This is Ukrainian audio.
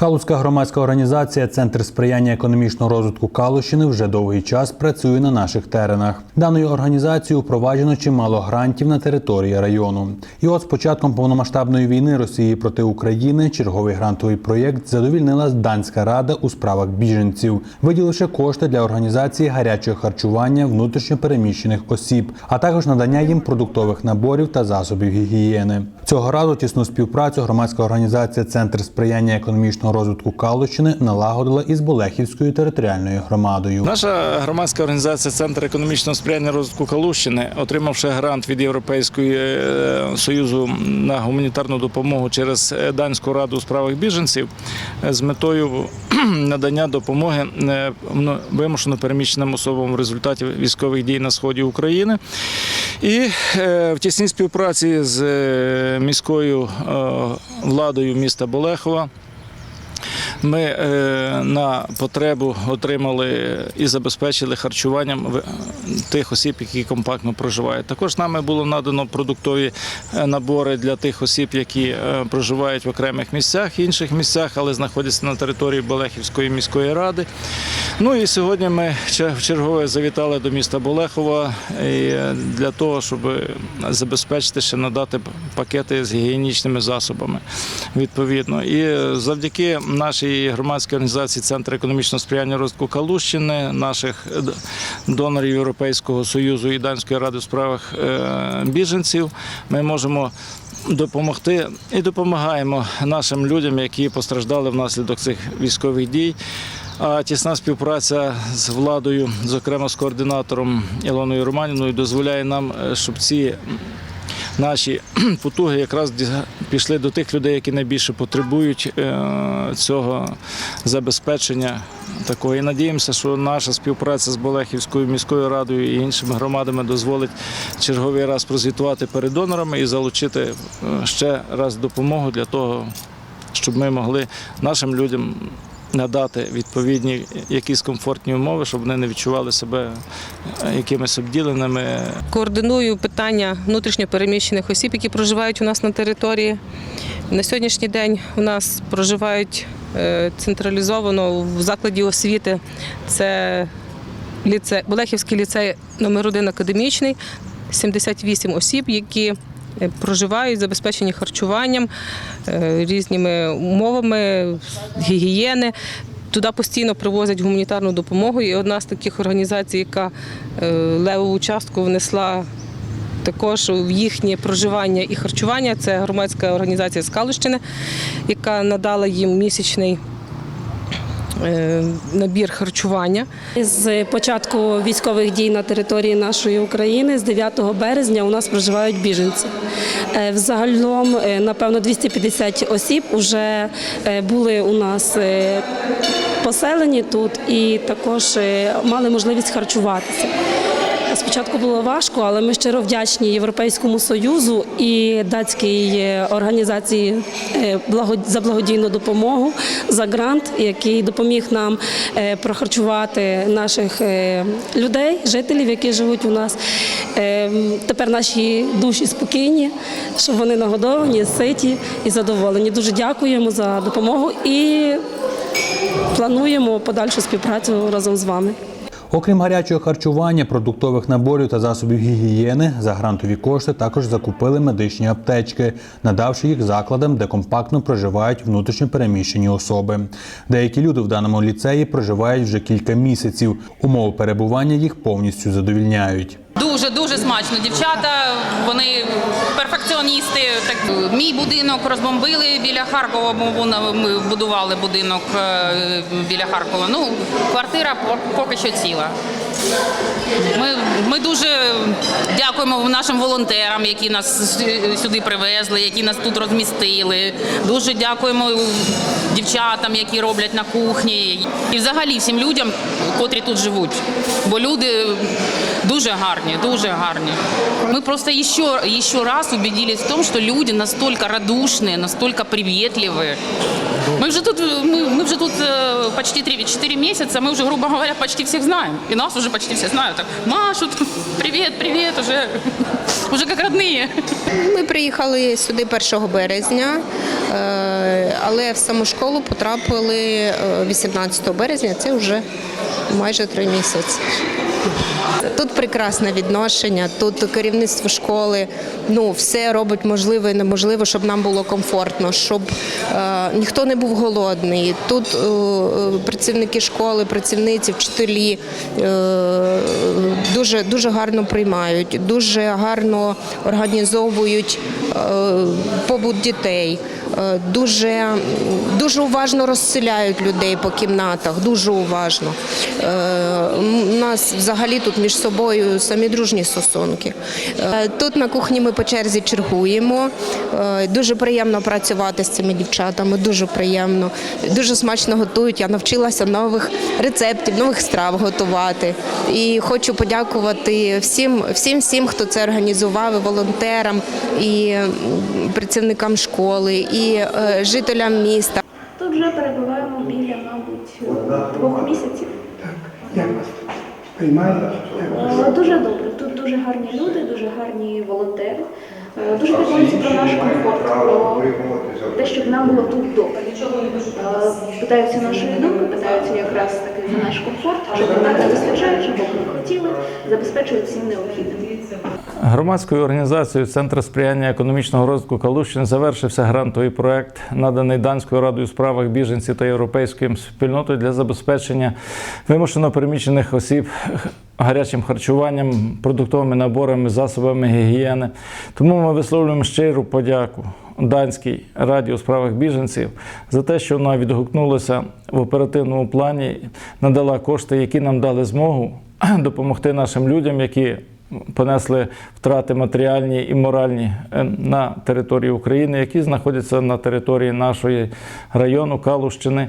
Калузька громадська організація Центр сприяння економічного розвитку Калущини вже довгий час працює на наших теренах. Даною організацією впроваджено чимало грантів на території району. І от з початком повномасштабної війни Росії проти України черговий грантовий проєкт задовільнила Данська рада у справах біженців, виділивши кошти для організації гарячого харчування внутрішньопереміщених осіб, а також надання їм продуктових наборів та засобів гігієни. Цього разу тісну співпрацю громадська організація Центр сприяння економічного розвитку Калущини налагодила із Болехівською територіальною громадою. Наша громадська організація Центр економічного сприяння розвитку Калущини, отримавши грант від Європейського е, союзу на гуманітарну допомогу через е, Данську раду у справах біженців е, з метою надання допомоги вимушено переміщеним особам в результаті військових дій на сході України. І в тісній співпраці з міською владою міста Болехова. Ми е, на потребу отримали і забезпечили харчуванням в- тих осіб, які компактно проживають. Також нами було надано продуктові е, набори для тих осіб, які е, проживають в окремих місцях, інших місцях, але знаходяться на території Болехівської міської ради. Ну і сьогодні ми чер- вчергове завітали до міста Болехова е, для того, щоб забезпечити ще надати пакети з гігієнічними засобами. Відповідно, і е, завдяки нашій громадській організації Центр економічного сприяння розвитку Калущини, наших е, донорів Європейського союзу і Данської ради у справах е, біженців, ми можемо. Допомогти і допомагаємо нашим людям, які постраждали внаслідок цих військових дій. А тісна співпраця з владою, зокрема з координатором Ілоною Романівною, дозволяє нам, е, щоб ці наші потуги якраз пішли до тих людей, які найбільше потребують е, цього забезпечення такого. І надіємося, що наша співпраця з Болехівською міською радою і іншими громадами дозволить черговий раз прозвітувати перед донорами і залучити е, ще раз допомогу для того, щоб ми могли нашим людям надати відповідні якісь комфортні умови, щоб вони не відчували себе е, якимись обділеними. Координую питання внутрішньопереміщених осіб, які проживають у нас на території. На сьогоднішній день у нас проживають е, централізовано в закладі освіти. Це ліце, Болехівський ліцей номер 1 академічний, 78 осіб, які проживають, забезпечені харчуванням, е, різними умовами гігієни. Туди постійно привозять гуманітарну допомогу. І одна з таких організацій, яка е, левову частку внесла також в їхнє проживання і харчування, це громадська організація з Калущини, яка надала їм місячний е, набір харчування. З початку військових дій на території нашої України з 9 березня у нас проживають біженці. Е, Взагалом, е, напевно, 250 осіб вже е, були у нас е, поселені тут і також е, мали можливість харчуватися. Спочатку було важко, але ми щиро вдячні Європейському Союзу і датській е, організації е, за благодійну допомогу за грант, який допоміг нам е, прохарчувати наших е, людей, жителів, які живуть у нас. Е, Тепер наші душі спокійні, що вони нагодовані, ситі і задоволені. Дуже дякуємо за допомогу і плануємо подальшу співпрацю разом з вами. Окрім гарячого харчування, продуктових наборів та засобів гігієни, за грантові кошти також закупили медичні аптечки, надавши їх закладам, де компактно проживають внутрішньо переміщені особи. Деякі люди в даному ліцеї проживають вже кілька місяців. Умови перебування їх повністю задовільняють. Дуже дуже смачно. Дівчата, вони перфекціоністи. Так мій будинок розбомбили біля Харкова. Ми будували будинок е, біля Харкова. Ну, квартира поки що ціла. Ми, ми дуже дякуємо нашим волонтерам, які нас сюди привезли, які нас тут розмістили. Дуже дякуємо дівчатам, які роблять на кухні, і взагалі всім людям, котрі тут живуть. Бо люди дуже гарні, дуже Мы просто еще, еще раз убедились в том, что люди настолько радушные, настолько приветливые. Мы уже тут, мы, мы уже тут э, почти 3-4 месяца, мы уже, грубо говоря, почти всех знаем. И нас уже почти все знают. Так, машут, привет, привет, уже, уже как родные. Ми приїхали сюди 1 березня, е, але в саму школу потрапили е, 18 березня. Це вже майже три місяці. Тут прекрасне відношення, тут керівництво школи ну, все робить можливе і неможливе, щоб нам було комфортно, щоб е, ніхто не був голодний. Тут е, е, працівники школи, працівниці, вчителі е, дуже, дуже гарно приймають, дуже гарно організовують побут дітей. Е, Дуже, дуже уважно розселяють людей по кімнатах, дуже уважно. Е, У нас взагалі тут між собою самі дружні стосунки. Е, Тут на кухні ми по черзі чергуємо. Дуже приємно працювати з цими дівчатами, дуже приємно. Дуже смачно готують. Я навчилася нових рецептів, нових страв готувати. І хочу подякувати всім, всім, всім, хто це організував, і волонтерам, і працівникам школи, і е, жителям міста. Тут вже перебуваємо біля, мабуть, двох місяців. Як вас приймають? Як вас? Е, Дуже добре. Тут дуже гарні люди, дуже гарні волонтери. Е, Дуже піклуються про наш комфорт, про те, щоб нам було тут добре. Питаються нашої думки, питаються якраз таки за наш комфорт, щоб нам не вистачає, щоб ми хотіли, забезпечують всім необхідним. Громадською організацією Центр сприяння економічного розвитку Калущини завершився грантовий проект, наданий Данською радою справах біженців та європейською спільнотою для забезпечення вимушено переміщених осіб гарячим харчуванням, продуктовими наборами, засобами гігієни. Тому ми висловлюємо щиру подяку Данській раді у справах біженців за те, що вона відгукнулася в оперативному плані, надала кошти, які нам дали змогу допомогти нашим людям, які понесли втрати матеріальні і моральні е, на території України, які знаходяться на території нашої району Калущини.